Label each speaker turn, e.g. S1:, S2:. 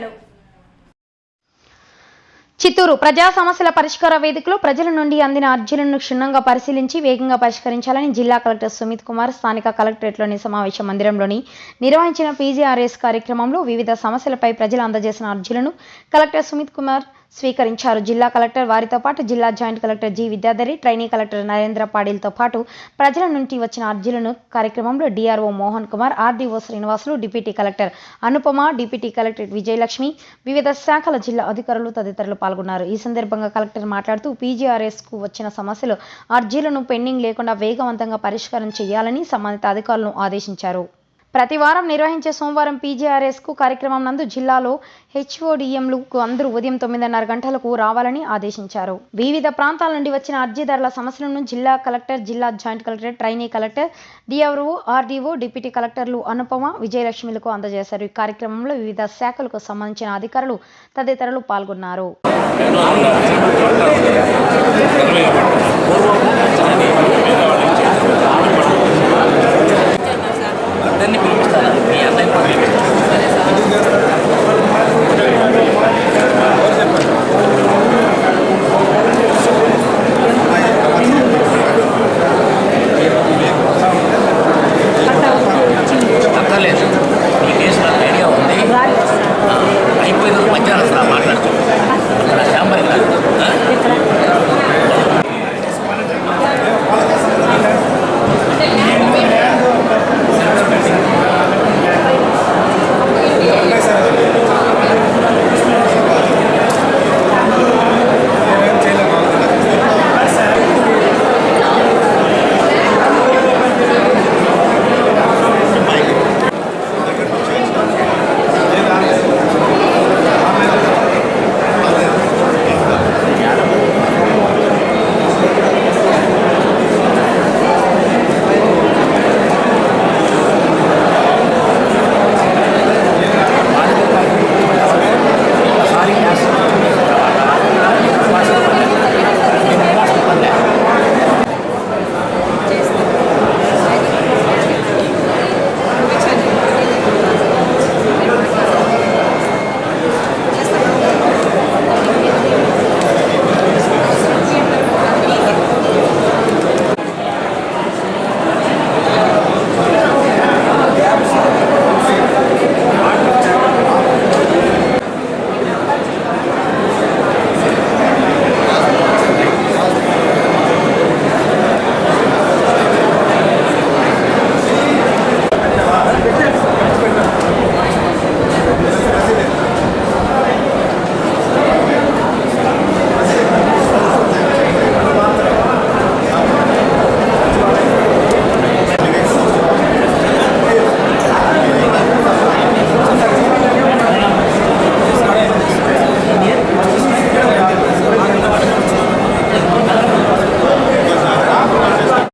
S1: వివరాలు చిత్తూరు ప్రజా సమస్యల పరిష్కార వేదికలో ప్రజల నుండి అందిన అర్జీలను క్షుణ్ణంగా పరిశీలించి వేగంగా పరిష్కరించాలని జిల్లా కలెక్టర్ సుమిత్ కుమార్ స్థానిక కలెక్టరేట్లోని సమావేశ మందిరంలోని నిర్వహించిన పీజీఆర్ఎస్ కార్యక్రమంలో వివిధ సమస్యలపై ప్రజలు అందజేసిన అర్జీలను కలెక్టర్ సుమిత్ కుమార్ స్వీకరించారు. జిల్లా కలెక్టర్ వారితో పాటు జిల్లా joint collector G Vidyadhari trainee collector Narendra పాడీలతో పాటు ప్రజల నుండి వచ్చిన అర్జీలను కార్యక్రమంలో DRO Mohan Kumar RDO Srinivasulu deputy collector Anupama deputy collector Vijayalakshmi వివిధ శాఖల జిల్లా అధికారులు తదితరులు పాల్గొన్నారు. ఈ సందర్భంగా కలెక్టర్ మాట్లాడుతూ పీజీఆర్ఎస్కు వచ్చిన సమస్యలు అర్జీలను పెండింగ్ లేకుండా వేగవంతంగా పరిష్కారం చేయాలని సంబంధిత అధికారులను ఆదేశించారు. ప్రతి వారం నిర్వహించే సోమవారం పీజీఆర్ఎస్కు కార్యక్రమం నందు జిల్లాలో హెచ్ఓడిఎంలు అందరూ ఉదయం తొమ్మిదిన్నర గంటలకు రావాలని ఆదేశించారు. వివిధ ప్రాంతాల నుండి వచ్చిన అర్జీదారుల సమస్యలను జిల్లా కలెక్టర్ జిల్లా joint collector trainee collector DRO RDO deputy కలెక్టర్లు అనుపమ విజయలక్ష్మిలకు అందజేశారు. ఈ కార్యక్రమంలో వివిధ శాఖలకు సంబంధించిన అధికారులు తదితరులు పాల్గొన్నారు.